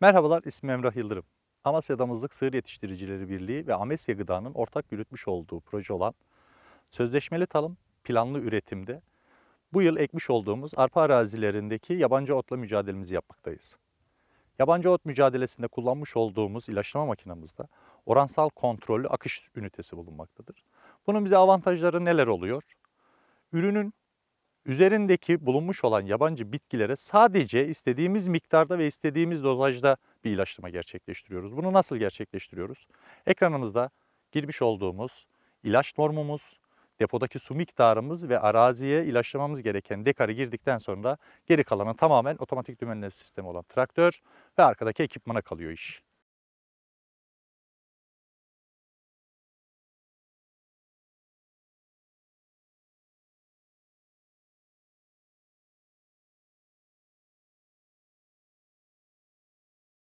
Merhabalar, ismim Emrah Yıldırım. Amasya Damızlık Sığır Yetiştiricileri Birliği ve Amesya Gıda'nın ortak yürütmüş olduğu proje olan sözleşmeli tarım planlı üretimde bu yıl ekmiş olduğumuz arpa arazilerindeki yabancı otla mücadelemizi yapmaktayız. Yabancı ot mücadelesinde kullanmış olduğumuz ilaçlama makinamızda oransal kontrollü akış ünitesi bulunmaktadır. Bunun bize avantajları neler oluyor? Ürünün üzerindeki bulunmuş olan yabancı bitkilere sadece istediğimiz miktarda ve istediğimiz dozajda bir ilaçlama gerçekleştiriyoruz. Bunu nasıl gerçekleştiriyoruz? Ekranımızda girmiş olduğumuz ilaç normumuz, depodaki su miktarımız ve araziye ilaçlamamız gereken dekarı girdikten sonra geri kalanı tamamen otomatik dümenli sistemi olan traktör ve arkadaki ekipmana kalıyor iş.